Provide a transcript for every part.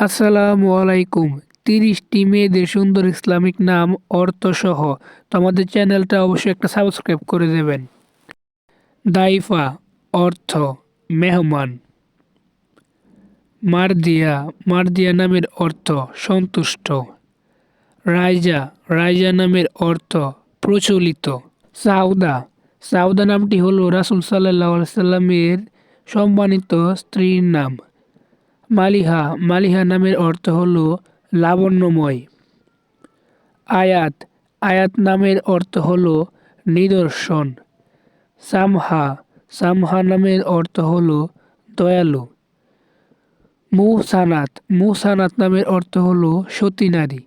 আসসালামু আলাইকুম। তিরিশটি মেয়েদের সুন্দর ইসলামিক নাম, অর্থসহ। তোমাদের চ্যানেলটা অবশ্যই একটা সাবস্ক্রাইব করে দেবেন। দাইফা অর্থ, মেহমান। মারদিয়া মারদিয়া নামের অর্থ, সন্তুষ্ট। রাইজা রাইজা নামের অর্থ, প্রচলিত। সাউদা সাউদা নামটি হলো রাসুল সাল্লাহ সাল্লামের সম্মানিত স্ত্রীর নাম। মালিহা মালিহা নামের অর্থ হল লাবণ্যময়। আয়াত আয়াত নামের অর্থ হল নিদর্শন। সামহা সামহা নামের অর্থ হল দয়ালু। মুহসানাত মুহসানাত নামের অর্থ হল সতী নারী।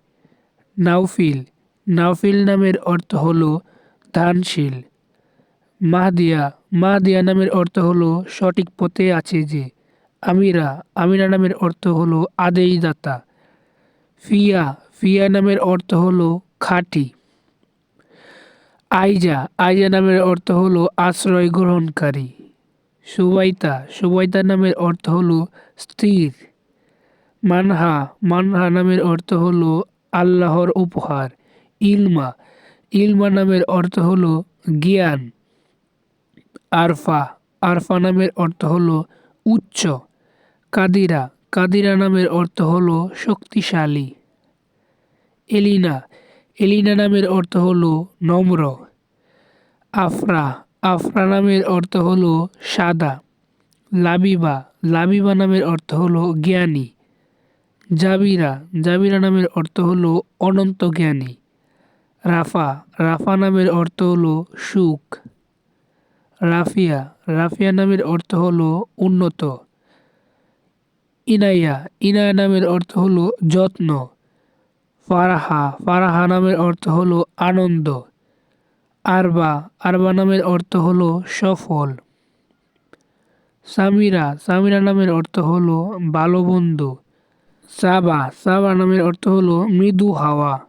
নাউফিল নাউফিল নামের অর্থ হল দানশীল। মাহদিয়া মাহদিয়া নামের অর্থ হল সঠিক পথে আছে যে আমিরা আমিরা নামের অর্থ হলো আদেশদাতা ফিয়া ফিয়া নামের অর্থ হলো খাঁটি। আইজা আইজা নামের অর্থ হলো আশ্রয় গ্রহণকারী। সুবাইতা সুবাইতা নামের অর্থ হলো স্থির। মানহা মানহা নামের অর্থ হলো আল্লাহর উপহার, ইলমা। ইলমা নামের অর্থ হলো জ্ঞান। আরফা আরফা নামের অর্থ হলো উচ্চ। কাদিরা। কাদিরা নামের অর্থ হল শক্তিশালী। এলিনা। এলিনা নামের অর্থ হল নম্র। আফরা। আফরা নামের অর্থ হল সাদা। লাবিবা। লাবিবা নামের অর্থ হল জ্ঞানী। জাবিরা। জাবিরা নামের অর্থ হল অনন্ত জ্ঞানী। রাফা। রাফা নামের অর্থ হল সুখ। রাফিয়া। রাফিয়া নামের অর্থ হল উন্নত। ইনাইয়া ইনায়া নামের অর্থ হলো যত্ন। ফারাহা ফারাহা নামের অর্থ হলো আনন্দ। আরবা আরবা নামের অর্থ হলো সফল। সামিরা সামিরা নামের অর্থ হলো ভালো বন্ধু। সাবা সাবা নামের অর্থ হলো মৃদু হাওয়া।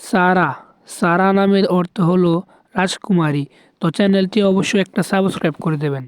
সারা সারা নামের অর্থ হলো রাজকুমারী। তো চ্যানেলটি অবশ্যই একটা সাবস্ক্রাইব করে দেবেন।